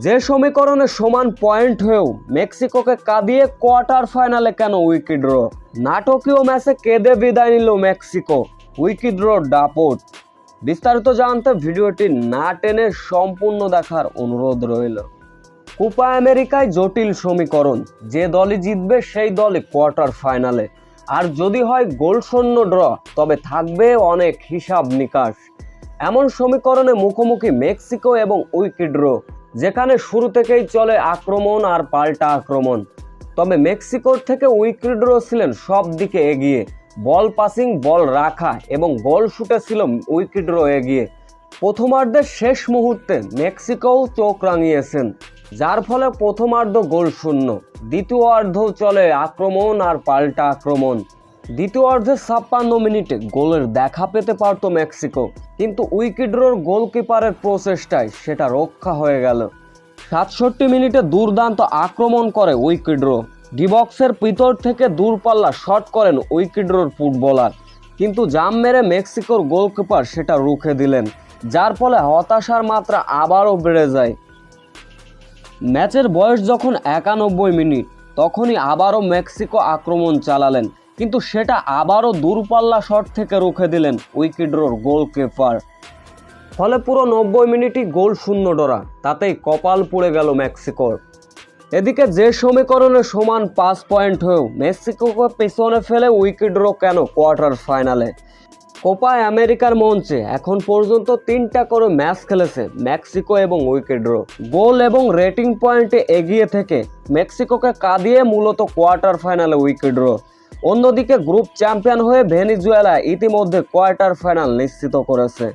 যে সমীকরণে সমান পয়েন্ট হয়েও মেক্সিকোকে কাঁদিয়ে কোয়ার্টার ফাইনালে কেন উইকেট ড্র নাটকীয় ম্যাচে কেঁদে বিদায় নিল মেক্সিকো? উইকেট ড্র ডাপট বিস্তারিত জানতে ভিডিওটি না টেনে সম্পূর্ণ দেখার অনুরোধ রইল। কোপা আমেরিকায় জটিল সমীকরণ। যে দলই জিতবে, সেই দলই কোয়ার্টার ফাইনালে আর যদি হয় গোল শূন্য ড্র তবে থাকবে অনেক হিসাব নিকাশ। এমন সমীকরণে মুখোমুখি মেক্সিকো এবং উইকেট ড্র যেখানে শুরু থেকেই চলে আক্রমণ আর পাল্টা আক্রমণ। তবে মেক্সিকোর থেকে উইকেট ড্র ছিলেন সব দিকে এগিয়ে। বল পাসিং, বল রাখা এবং গোল শুটে ছিল উইকেট ড্র এগিয়ে। প্রথমার্ধের শেষ মুহূর্তে মেক্সিকোও চোখ রাঙিয়েছেন, যার ফলে প্রথমার্ধ গোল শূন্য। দ্বিতীয় অর্ধও চলে আক্রমণ আর পাল্টা আক্রমণ। দ্বিতীয় অর্ধে ছাপ্পান্ন মিনিটে গোলের দেখা পেতে পারত মেক্সিকো, কিন্তু উইকেট্রোর গোলকিপারের প্রচেষ্টায় সেটা রক্ষা হয়ে গেল। সাতষট্টি মিনিটে দুর্দান্ত আক্রমণ করে উইকেট্রো। ডিবক্সের পিতর থেকে দূরপাল্লা শট করেন উইকেট্রোর ফুটবলার, কিন্তু জাম মেরে মেক্সিকোর গোলকিপার সেটা রুখে দিলেন, যার ফলে হতাশার মাত্রা আবারও বেড়ে যায়। ম্যাচের বয়স যখন একানব্বই মিনিট, তখনই আবারও মেক্সিকো আক্রমণ চালালেন। কিন্তু সেটা আবারও দূরপাল্লা শট থেকে রুখে দিলেন উইকেট্রোর গোলকিপার। ফলে পুরো নব্বই মিনিটই গোল শূন্য ডরা, তাতেই কপাল পুড়ে গেল মেক্সিকোর। এদিকে যে সমীকরণে সমান পাঁচ পয়েন্ট হয়েও মেক্সিকোকে পেছনে ফেলে উইকেট্রো কেন কোয়ার্টার ফাইনালে? কোপা আমেরিকার মঞ্চে এখন পর্যন্ত তিনটা করে ম্যাচ খেলেছে মেক্সিকো এবং উইকেট্রো। গোল এবং রেটিং পয়েন্টে এগিয়ে থেকে মেক্সিকোকে কাঁদিয়ে মূলত কোয়ার্টার ফাইনালে উইকেট্রো। অন্যদিকে গ্রুপ চ্যাম্পিয়ন হয়ে ভেনিজুয়েলা ইতিমধ্যে কোয়ার্টার ফাইনাল নিশ্চিত করেছে।